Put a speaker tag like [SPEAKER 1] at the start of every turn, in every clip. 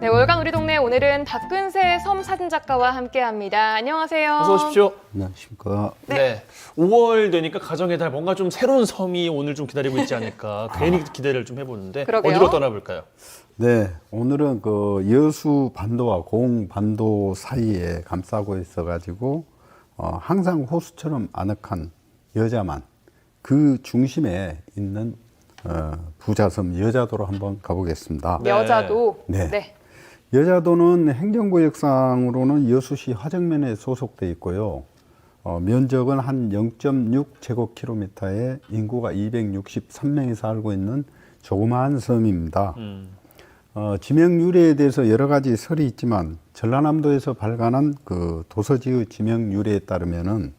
[SPEAKER 1] 네, 월간 우리 동네 오늘은 박근세 섬 사진 작가와 함께합니다. 안녕하세요.
[SPEAKER 2] 어서 오십시오.
[SPEAKER 3] 안녕하십니까.
[SPEAKER 2] 네. 5월 되니까 가정의 달 뭔가 좀 새로운 섬이 오늘 좀 기다리고 있지 않을까 괜히 기대를 좀 해보는데
[SPEAKER 1] 그러게요.
[SPEAKER 2] 어디로 떠나볼까요?
[SPEAKER 3] 네, 오늘은 그 여수 반도와 고흥 반도 사이에 감싸고 있어가지고 어, 항상 호수처럼 아늑한 여자만 그 중심에 있는 어, 부자섬 여자도로 한번 가보겠습니다.
[SPEAKER 2] 네.
[SPEAKER 1] 여자도.
[SPEAKER 3] 네.
[SPEAKER 1] 네.
[SPEAKER 3] 여자도는 행정구역상으로는 여수시 화정면에 소속돼 있고요. 어, 면적은 한 0.6 제곱킬로미터에 인구가 263명이 살고 있는 조그마한 섬입니다.
[SPEAKER 2] 음.
[SPEAKER 3] 어, 지명 유래에 대해서 여러 가지 설이 있지만 전라남도에서 발간한 그 도서지의 지명 유래에 따르면은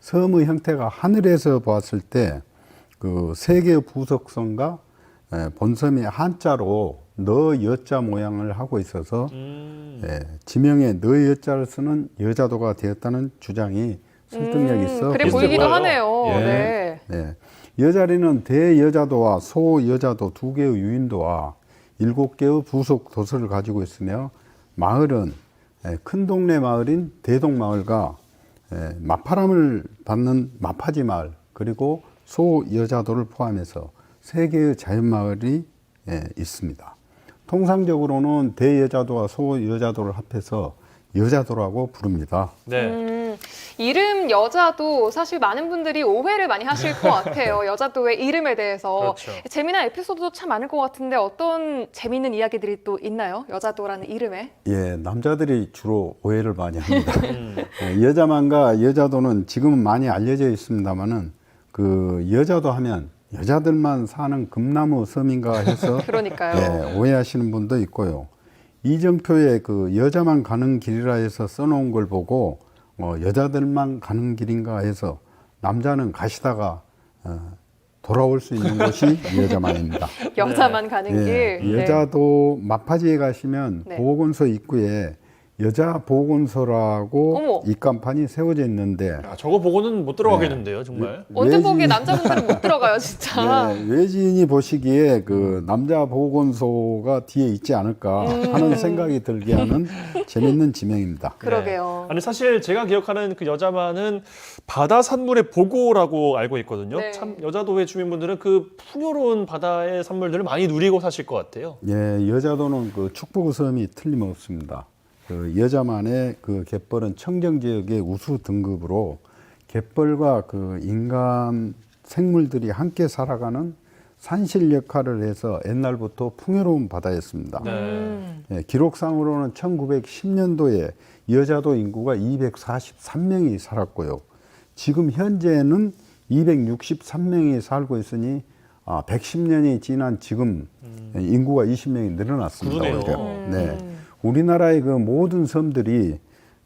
[SPEAKER 3] 섬의 형태가 하늘에서 보았을 때 그 세 개의 부석성과 에, 본섬이 한자로 너 여자 모양을 하고 있어서
[SPEAKER 2] 음.
[SPEAKER 3] 예, 지명에 너 여자를 쓰는 여자도가 되었다는 주장이 설득력이 있어
[SPEAKER 1] 음, 그래 보이기도. 하네요.
[SPEAKER 2] 예.
[SPEAKER 1] 네.
[SPEAKER 3] 네. 여자리는 대여자도와 소여자도 두 개의 유인도와 일곱 개의 부속 도서를 가지고 있으며 마을은 에, 큰 동네 마을인 대동마을과 에, 마파람을 받는 마파지 마을 그리고 소 여자도를 포함해서 세 개의 자연 마을이 에, 있습니다. 통상적으로는 대여자도와 소여자도를 합해서 여자도라고 부릅니다.
[SPEAKER 2] 네.
[SPEAKER 1] 음, 이름 여자도 사실 많은 분들이 오해를 많이 하실 것 같아요. 여자도의 이름에 대해서.
[SPEAKER 2] 그렇죠.
[SPEAKER 1] 재미난 에피소드도 참 많을 것 같은데 어떤 재미있는 이야기들이 또 있나요? 여자도라는 이름에?
[SPEAKER 3] 예, 남자들이 주로 오해를 많이 합니다.
[SPEAKER 2] 음.
[SPEAKER 3] 예, 여자만과 여자도는 지금은 많이 알려져 있습니다만은 그 여자도 하면 여자들만 사는 금나무 섬인가 해서
[SPEAKER 1] 그러니까요.
[SPEAKER 3] 예, 오해하시는 분도 있고요. 이정표에 그 여자만 가는 길이라 해서 써놓은 걸 보고 어, 여자들만 가는 길인가 해서 남자는 가시다가 어, 돌아올 수 있는 곳이 여자만입니다.
[SPEAKER 1] 여자만 가는
[SPEAKER 3] 예,
[SPEAKER 1] 길. 네.
[SPEAKER 3] 여자도 마파지에 가시면
[SPEAKER 1] 네.
[SPEAKER 3] 보건소 입구에 여자 보건소라고
[SPEAKER 1] 어머.
[SPEAKER 3] 입간판이 세워져 있는데
[SPEAKER 2] 야, 저거 보고는 못 들어가겠는데요, 정말.
[SPEAKER 1] 언제 보기에
[SPEAKER 3] 외지인-
[SPEAKER 1] 남자분들은 못 들어가요, 진짜.
[SPEAKER 3] 네, 외지인이 보시기에 그 남자 보건소가 뒤에 있지 않을까
[SPEAKER 1] 음.
[SPEAKER 3] 하는 생각이 들게 하는 재밌는 지명입니다.
[SPEAKER 1] 그러게요.
[SPEAKER 2] 아니 사실 제가 기억하는 그 여자만은 바다 산물의 보고라고 알고 있거든요.
[SPEAKER 1] 네.
[SPEAKER 2] 참 여자도의 주민분들은 그 풍요로운 바다의 산물들을 많이 누리고 사실 것 같아요.
[SPEAKER 3] 예, 여자도는 그 축복 섬이 틀림없습니다. 그 여자만의 그 갯벌은 청정 지역의 우수 등급으로 갯벌과 그 인간 생물들이 함께 살아가는 산실 역할을 해서 옛날부터 풍요로운 바다였습니다.
[SPEAKER 2] 네.
[SPEAKER 1] 음.
[SPEAKER 3] 예, 기록상으로는 1910년도에 여자도 인구가 243명이 살았고요. 지금 현재는 263명이 살고 있으니 아, 110년이 지난 지금 인구가 20명이 늘어났습니다.
[SPEAKER 2] 그러네요.
[SPEAKER 3] 오히려.
[SPEAKER 1] 음.
[SPEAKER 3] 네. 우리나라의 그 모든 섬들이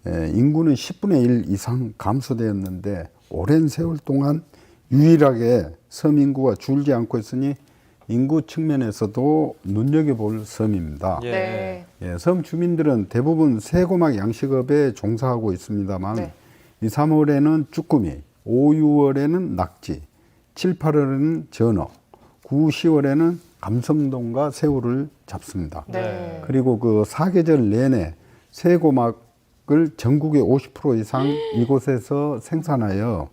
[SPEAKER 3] 에, 인구는 10분의 1 이상 감소되었는데 오랜 세월 동안 유일하게 섬 인구가 줄지 않고 있으니 인구 측면에서도 눈여겨볼 섬입니다.
[SPEAKER 2] 예.
[SPEAKER 1] 네.
[SPEAKER 3] 예, 섬 주민들은 대부분 새고막 양식업에 종사하고 있습니다만
[SPEAKER 1] 네.
[SPEAKER 3] 2, 3월에는 쭈꾸미, 5, 6월에는 낙지, 7, 8월에는 전어, 9, 10월에는 감성동과 새우를 잡습니다.
[SPEAKER 1] 네.
[SPEAKER 3] 그리고 그 사계절 내내 새고막을 전국의 50% 이상 이곳에서 생산하여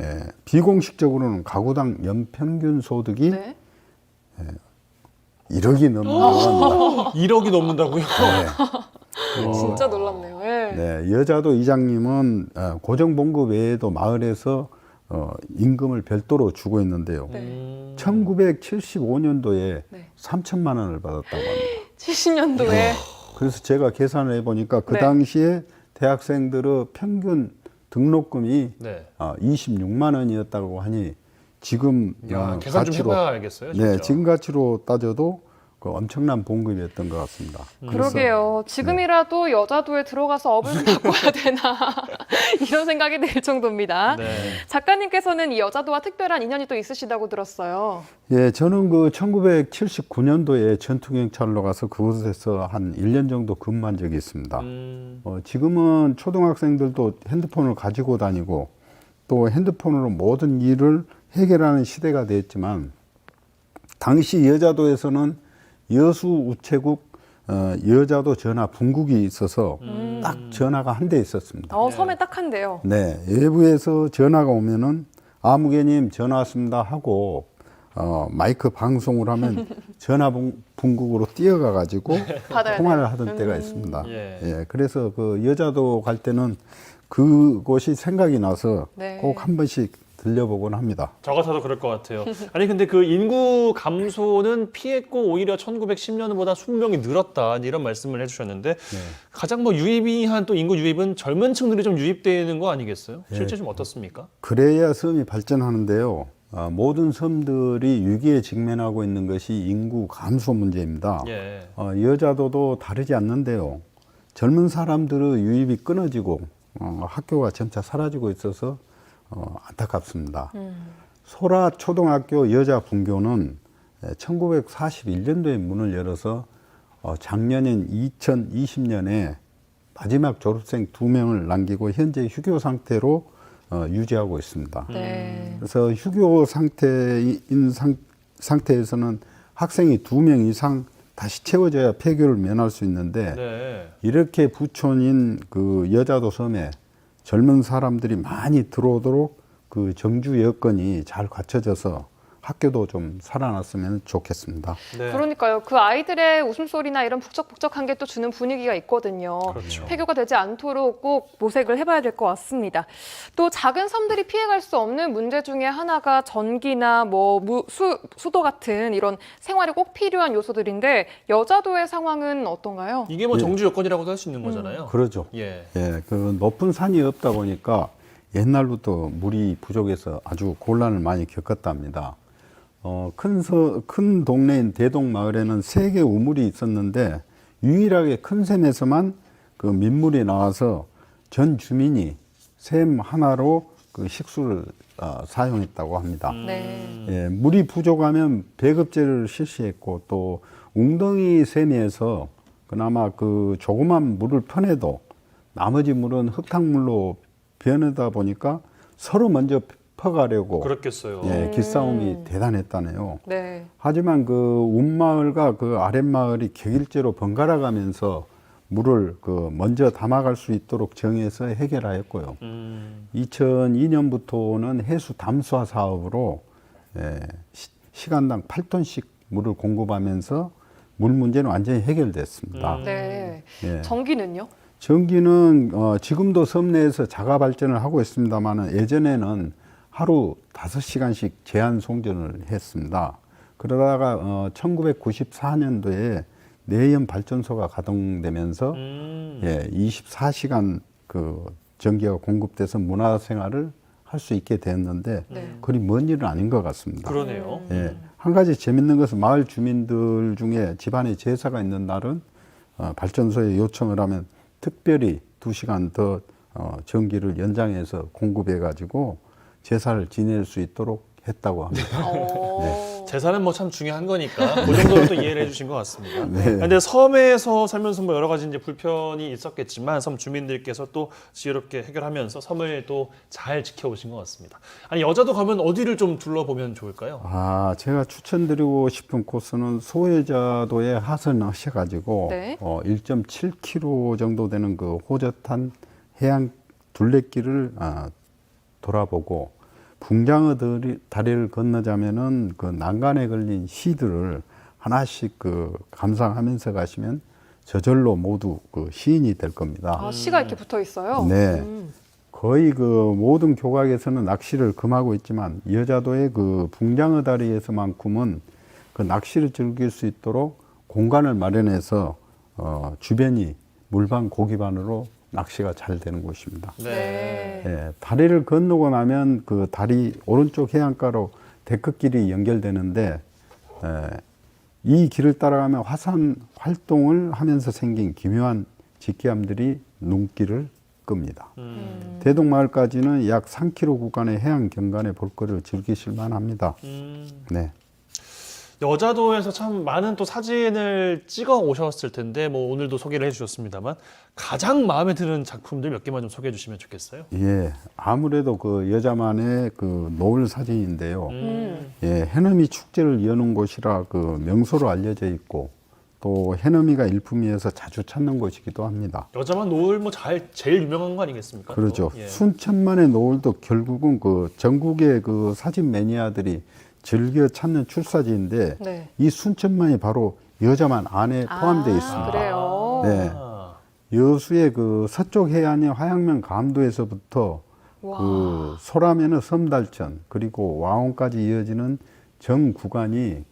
[SPEAKER 3] 예, 비공식적으로는 가구당 연평균 소득이
[SPEAKER 1] 네.
[SPEAKER 3] 1억이 넘는다고 합니다.
[SPEAKER 2] 1억이 넘는다고요?
[SPEAKER 3] 네.
[SPEAKER 1] 진짜 놀랍네요. 네.
[SPEAKER 3] 네, 여자도 이장님은 어, 고정 봉급 외에도 마을에서 어, 임금을 별도로 주고 있는데요.
[SPEAKER 1] 네.
[SPEAKER 2] 음.
[SPEAKER 3] 1975년도에
[SPEAKER 1] 네.
[SPEAKER 3] 3천만 원을 받았다고 합니다.
[SPEAKER 1] 70년도에
[SPEAKER 3] 그래서 제가 계산을 해보니까 그
[SPEAKER 1] 네.
[SPEAKER 3] 당시에 대학생들의 평균 등록금이
[SPEAKER 2] 네.
[SPEAKER 3] 어, 26만 원이었다고 하니 지금
[SPEAKER 2] 야,
[SPEAKER 3] 어,
[SPEAKER 2] 계산 좀 해봐야 알겠어요. 진짜.
[SPEAKER 3] 네, 지금 가치로 따져도 그 엄청난 봉급이었던 것 같습니다. 그래서
[SPEAKER 1] 그러게요. 지금이라도 여자도에 들어가서 업을 좀 바꿔야 되나 이런 생각이 들 정도입니다.
[SPEAKER 2] 네.
[SPEAKER 1] 작가님께서는 이 여자도와 특별한 인연이 또 있으시다고 들었어요.
[SPEAKER 3] 예, 저는 그 1979년도에 전투경찰로 가서 그곳에서 한 1년 정도 근무한 적이 있습니다.
[SPEAKER 2] 음.
[SPEAKER 3] 어, 지금은 초등학생들도 핸드폰을 가지고 다니고 또 핸드폰으로 모든 일을 해결하는 시대가 됐지만 당시 여자도에서는 여수 우체국 어, 여자도 전화 분국이 있어서 딱 전화가 한 대 있었습니다.
[SPEAKER 1] 어, 섬에 딱한데요.
[SPEAKER 3] 네, 외부에서 전화가 오면은 아무개님 전화 왔습니다 하고 어, 마이크 방송을 하면 전화 분- 분국으로 뛰어가 가지고 통화를 하던 때가 있습니다.
[SPEAKER 2] 예.
[SPEAKER 3] 예, 그래서 그 여자도 갈 때는 그곳이 생각이 나서
[SPEAKER 1] 네.
[SPEAKER 3] 꼭한 번씩 들려보곤 합니다.
[SPEAKER 2] 저 같아도 그럴 것 같아요. 아니 근데 그 인구 감소는 피했고 오히려 1910년보다 수명이 늘었다 이런 말씀을 해주셨는데 가장 뭐 유의미한 또 인구 유입은 젊은 층들이 좀 유입되는 거 아니겠어요? 실제 좀 어떻습니까?
[SPEAKER 3] 그래야 섬이 발전하는데요. 아, 모든 섬들이 위기에 직면하고 있는 것이 인구 감소 문제입니다.
[SPEAKER 2] 예.
[SPEAKER 3] 어, 여자도도 다르지 않는데요. 젊은 사람들의 유입이 끊어지고 어, 학교가 점차 사라지고 있어서 어, 안타깝습니다. 소라 초등학교 여자 분교는 1941년도에 문을 열어서 어, 작년인 2020년에 마지막 졸업생 두 명을 남기고 현재 휴교 상태로 어, 유지하고 있습니다.
[SPEAKER 1] 네.
[SPEAKER 3] 그래서 휴교 상태인 상, 상태에서는 학생이 두 명 이상 다시 채워져야 폐교를 면할 수 있는데
[SPEAKER 2] 네.
[SPEAKER 3] 이렇게 부촌인 그 여자도 섬에 젊은 사람들이 많이 들어오도록 그 정주 여건이 잘 갖춰져서 학교도 좀 살아났으면 좋겠습니다.
[SPEAKER 2] 네.
[SPEAKER 1] 그러니까요. 그 아이들의 웃음소리나 이런 북적북적한 게 또 주는 분위기가 있거든요.
[SPEAKER 2] 그렇죠.
[SPEAKER 1] 폐교가 되지 않도록 꼭 모색을 해봐야 될 것 같습니다. 또 작은 섬들이 피해갈 수 없는 문제 중에 하나가 전기나 뭐 무, 수, 수도 같은 이런 생활이 꼭 필요한 요소들인데 여자도의 상황은 어떤가요?
[SPEAKER 2] 이게 뭐
[SPEAKER 3] 예.
[SPEAKER 2] 정주 여건이라고도 할 수 있는 거잖아요.
[SPEAKER 3] 그러죠.
[SPEAKER 2] 예.
[SPEAKER 3] 예, 그 높은 산이 없다 보니까 옛날부터 물이 부족해서 아주 곤란을 많이 겪었답니다. 어, 큰, 서, 큰 동네인 대동마을에는 세 개 우물이 있었는데 유일하게 큰 샘에서만 그 민물이 나와서 전 주민이 샘 하나로 그 식수를 어, 사용했다고 합니다.
[SPEAKER 1] 네.
[SPEAKER 3] 예, 물이 부족하면 배급제를 실시했고 또 웅덩이 샘에서 그나마 그 조그만 물을 퍼내도 나머지 물은 흙탕물로 변하다 보니까 서로 먼저 퍼가려고
[SPEAKER 2] 그렇겠어요.
[SPEAKER 3] 예, 기싸움이 대단했다네요.
[SPEAKER 1] 네.
[SPEAKER 3] 하지만 그 운마을과 그 아랫마을이 격일제로 번갈아 가면서 물을 그 먼저 담아갈 수 있도록 정해서 해결하였고요.
[SPEAKER 2] 음.
[SPEAKER 3] 2002년부터는 해수 담수화 사업으로 예, 시, 간당 8톤씩 물을 공급하면서 물 문제는 완전히 해결됐습니다.
[SPEAKER 2] 음.
[SPEAKER 1] 네.
[SPEAKER 3] 예.
[SPEAKER 1] 전기는요?
[SPEAKER 3] 전기는 어, 지금도 섬 내에서 자가 발전을 하고 있습니다만 예전에는 하루 5시간씩 제한 송전을 했습니다. 그러다가 어, 1994년도에 내연 발전소가 가동되면서
[SPEAKER 2] 음.
[SPEAKER 3] 예, 24시간 그 전기가 공급돼서 문화 생활을 할 수 있게 됐는데
[SPEAKER 1] 네.
[SPEAKER 3] 그리 먼 일은 아닌 것 같습니다.
[SPEAKER 2] 그러네요.
[SPEAKER 3] 예, 한 가지 재밌는 것은 마을 주민들 중에 집안에 제사가 있는 날은 어, 발전소에 요청을 하면 특별히 두 시간 더 어, 전기를 연장해서 공급해 가지고 제사를 지낼 수 있도록 했다고 합니다.
[SPEAKER 1] 어.
[SPEAKER 2] 재산은 뭐 참 중요한 거니까 그 정도로 또 이해를 해주신 것 같습니다.
[SPEAKER 3] 네.
[SPEAKER 2] 근데 섬에서 살면서 뭐 여러 가지 이제 불편이 있었겠지만 섬 주민들께서 또 지혜롭게 해결하면서 섬을 또 잘 지켜오신 것 같습니다. 아니 여자도 가면 어디를 좀 둘러보면 좋을까요?
[SPEAKER 3] 아, 제가 추천드리고 싶은 코스는 소해자도에 하선하셔가지고
[SPEAKER 1] 네.
[SPEAKER 3] 어, 1.7km 정도 되는 그 호젓한 해양 둘레길을 아, 돌아보고 붕장어 다리- 다리를 건너자면은 그 난간에 걸린 시들을 하나씩 그 감상하면서 가시면 저절로 모두 그 시인이 될 겁니다.
[SPEAKER 1] 아, 시가 이렇게 붙어 있어요?
[SPEAKER 3] 네.
[SPEAKER 1] 음.
[SPEAKER 3] 거의 그 모든 교각에서는 낚시를 금하고 있지만 여자도의 그 붕장어 다리에서만큼은 그 낚시를 즐길 수 있도록 공간을 마련해서 어, 주변이 물반 고기반으로 낚시가 잘 되는 곳입니다.
[SPEAKER 1] 네.
[SPEAKER 3] 예, 다리를 건너고 나면 그 다리 오른쪽 해안가로 데크길이 연결되는데 에, 이 길을 따라가면 화산 활동을 하면서 생긴 기묘한 직기암들이 눈길을 끕니다.
[SPEAKER 2] 음.
[SPEAKER 3] 대동마을까지는 약 3km 구간의 해안 경관의 볼거리를 즐기실 만합니다.
[SPEAKER 2] 음.
[SPEAKER 3] 네.
[SPEAKER 2] 여자도에서 참 많은 또 사진을 찍어 오셨을 텐데 뭐 오늘도 소개를 해주셨습니다만 가장 마음에 드는 작품들 몇 개만 좀 소개해 주시면 좋겠어요.
[SPEAKER 3] 예, 아무래도 그 여자만의 그 노을 사진인데요.
[SPEAKER 2] 음.
[SPEAKER 3] 예, 해넘이 축제를 여는 곳이라 그 명소로 알려져 있고 또 해넘이가 일품위에서 자주 찾는 곳이기도 합니다.
[SPEAKER 2] 여자만 노을 뭐 잘 제일 유명한 거 아니겠습니까? 또?
[SPEAKER 3] 그러죠.
[SPEAKER 2] 예.
[SPEAKER 3] 순천만의 노을도 결국은 그 전국의 그 사진 매니아들이 즐겨 찾는 출사지인데
[SPEAKER 1] 네.
[SPEAKER 3] 이 순천만이 바로 여자만 안에 포함되어
[SPEAKER 1] 아,
[SPEAKER 3] 있습니다.
[SPEAKER 1] 그래요.
[SPEAKER 3] 네.
[SPEAKER 2] 아,
[SPEAKER 3] 여수의 그 서쪽 해안의 화양면 감도에서부터
[SPEAKER 1] 와.
[SPEAKER 3] 그 소라면의 섬달천 그리고 와홍까지 이어지는 전 구간이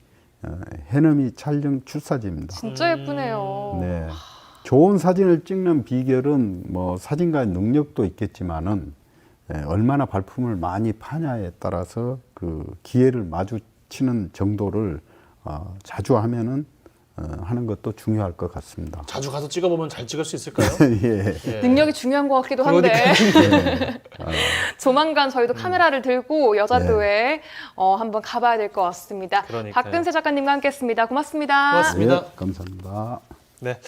[SPEAKER 3] 어, 해넘이 촬영 출사지입니다.
[SPEAKER 1] 진짜 예쁘네요.
[SPEAKER 3] 네. 좋은 사진을 찍는 비결은 뭐 사진가의 능력도 있겠지만은 예, 얼마나 발품을 많이 파냐에 따라서 그 기회를 마주치는 정도를 어, 자주 하면은 어, 하는 것도 중요할 것 같습니다.
[SPEAKER 2] 자주 가서 찍어보면 잘 찍을 수 있을까요?
[SPEAKER 3] 예.
[SPEAKER 2] 예.
[SPEAKER 1] 능력이 중요한 것 같기도 한데
[SPEAKER 3] 네.
[SPEAKER 1] 조만간 저희도
[SPEAKER 2] 음.
[SPEAKER 1] 카메라를 들고 여자도에 어, 한번 가봐야 될 것 같습니다.
[SPEAKER 2] 그러니까요.
[SPEAKER 1] 박근세 작가님과 함께했습니다. 고맙습니다.
[SPEAKER 2] 고맙습니다.
[SPEAKER 3] 네, 감사합니다.
[SPEAKER 2] 네.